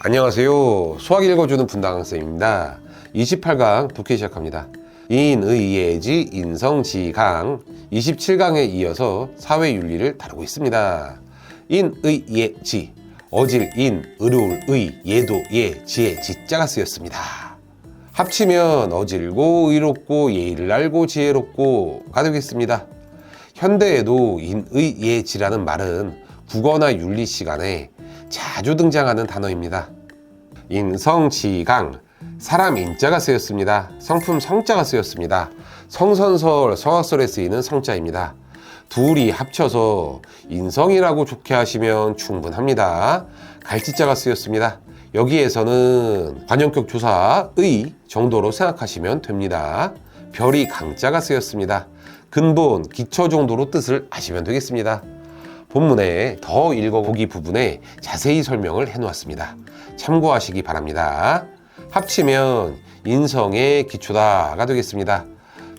안녕하세요. 수학 읽어주는 분당쌤입니다. 28강 독해 시작합니다. 인의예지 인성지강 27강에 이어서 사회윤리를 다루고 있습니다. 인의예지 어질 인, 의로울 의, 예도 예, 지혜 지자가 쓰였습니다. 합치면 어질고 의롭고 예의를 알고 지혜롭고가 되겠습니다. 현대에도 인의예지라는 말은 국어나 윤리 시간에 자주 등장하는 단어입니다. 인성지강 사람 인자가 쓰였습니다. 성품 성자가 쓰였습니다. 성선설, 성악설에 쓰이는 성자입니다. 둘이 합쳐서 인성이라고 좋게 하시면 충분합니다. 갈지자가 쓰였습니다. 여기에서는 관용격 조사의 정도로 생각하시면 됩니다. 별이 강자가 쓰였습니다. 근본, 기초 정도로 뜻을 아시면 되겠습니다. 본문에 더 읽어보기 부분에 자세히 설명을 해놓았습니다. 참고하시기 바랍니다. 합치면 인성의 기초다가 되겠습니다.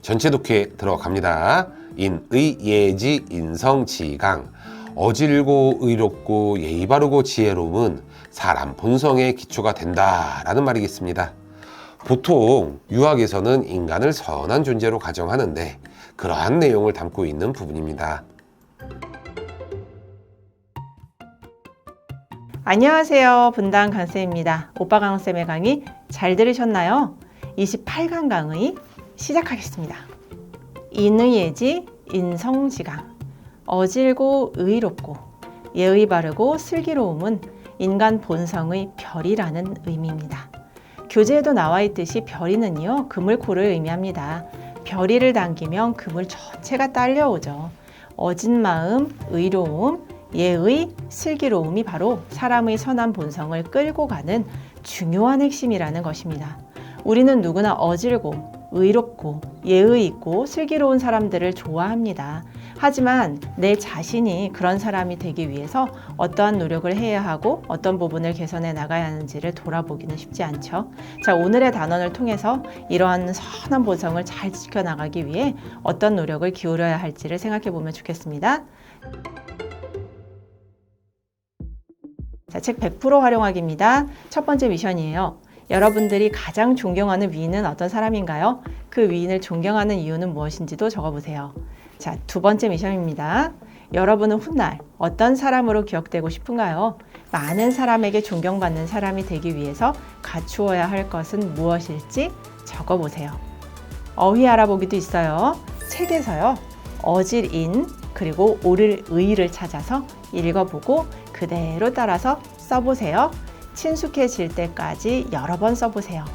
전체 독해 들어갑니다. 인의 예지 인성 지강 어질고 의롭고 예의 바르고 지혜로움은 사람 본성의 기초가 된다라는 말이겠습니다. 보통 유학에서는 인간을 선한 존재로 가정하는데 그러한 내용을 담고 있는 부분입니다. 안녕하세요. 분당 강쌤입니다. 오빠 강쌤의 강의 잘 들으셨나요? 28강 강의 시작하겠습니다. 인의예지 인성지강 어질고 의롭고 예의 바르고 슬기로움은 인간 본성의 별이라는 의미입니다. 교재에도 나와 있듯이 별이는요 그물코를 의미합니다. 별이를 당기면 그물 전체가 딸려오죠. 어진 마음, 의로움, 예의, 슬기로움이 바로 사람의 선한 본성을 끌고 가는 중요한 핵심이라는 것입니다. 우리는 누구나 어질고 의롭고 예의 있고 슬기로운 사람들을 좋아합니다. 하지만 내 자신이 그런 사람이 되기 위해서 어떠한 노력을 해야 하고 어떤 부분을 개선해 나가야 하는지를 돌아보기는 쉽지 않죠. 자, 오늘의 단원을 통해서 이러한 선한 본성을 잘 지켜나가기 위해 어떤 노력을 기울여야 할지를 생각해 보면 좋겠습니다. 자, 책 100% 활용하기입니다. 첫 번째 미션이에요. 여러분들이 가장 존경하는 위인은 어떤 사람인가요? 그 위인을 존경하는 이유는 무엇인지도 적어보세요. 자, 두 번째 미션입니다. 여러분은 훗날 어떤 사람으로 기억되고 싶은가요? 많은 사람에게 존경받는 사람이 되기 위해서 갖추어야 할 것은 무엇일지 적어보세요. 어휘 알아보기도 있어요. 책에서요. 어질인 그리고 옳을 의를 찾아서 읽어보고 그대로 따라서 써보세요. 친숙해질 때까지 여러 번 써보세요.